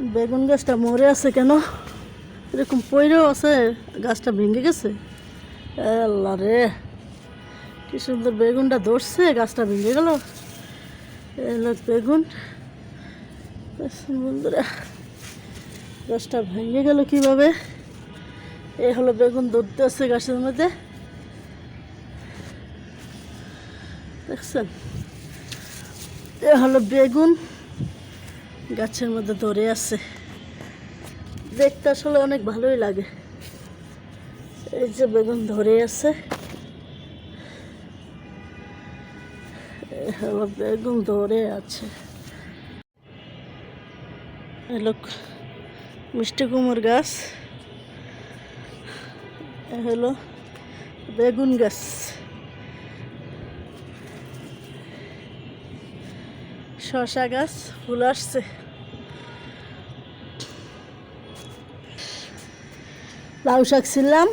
বেগুন গাছটা মরে আছে কেন? এরকম পইরেও আছে, গাছটা ভেঙে গেছে। আল্লাহ রে, কি সুন্দর বেগুনটা ধরছে, গাছটা ভেঙে গেল। বেগুন। বন্ধুরা, গাছটা ভেঙে গেল কীভাবে? এ হলো বেগুন ধরতে আছে গাছের মধ্যে। দেখছেন? এ হলো বেগুন। গাছের মধ্যে ধরে আছে। দেখতে আসলে অনেক ভালোই লাগে। এই যে বেগুন ধরে আছে। বেগুন ধরে আছে। এলো মিষ্টি কুমড় গাছ। হলো বেগুন গাছ। শশা গাছ ফুল আসছে। লাউ শাক ছিলাম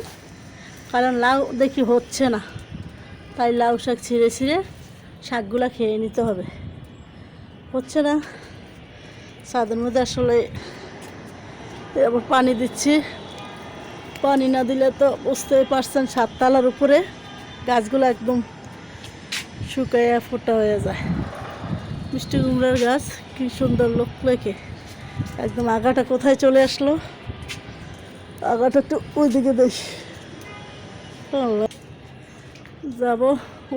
কারণ লাউ দেখি হচ্ছে না। তাই লাউ শাক ছিঁড়ে ছিঁড়ে শাকগুলো খেয়ে নিতে হবে। হচ্ছে না। ছাদের মধ্যে আসলে এবার পানি দিচ্ছি। পানি না দিলে তো বুঝতেই পারছেন, সাততলার উপরে গাছগুলো একদম শুকাইয়া ফোটা হয়ে যায়। মিষ্টি কুমড়ার গাছ, কি সুন্দর লোক লেখে। একদম আগাটা কোথায় চলে আসলো? আগাটা একটু ওইদিকে দেখ যাব,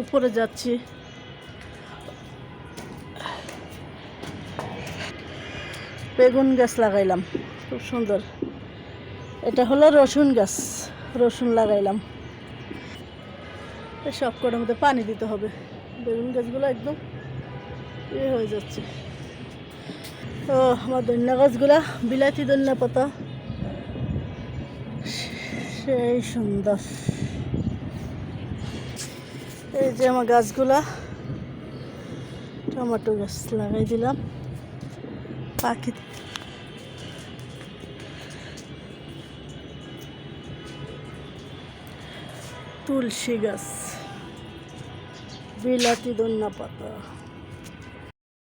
উপরে যাচ্ছি। বেগুন গাছ লাগাইলাম, খুব সুন্দর। এটা হলো রসুন গাছ, রসুন লাগাইলাম। সব কটার মধ্যে পানি দিতে হবে। বেগুন গাছগুলো একদম ইয়ে হয়ে যাচ্ছে। ও, আমার ধনিয়া গাছগুলা, বিলাতি ধনিয়া পাতা। সেই সুন্দর। এই যে আমার গাছগুলা, টমেটো গাছ লাগাই দিলাম। পাখি তুলসী গাছ, বিলাতি ধনিয়া পাতা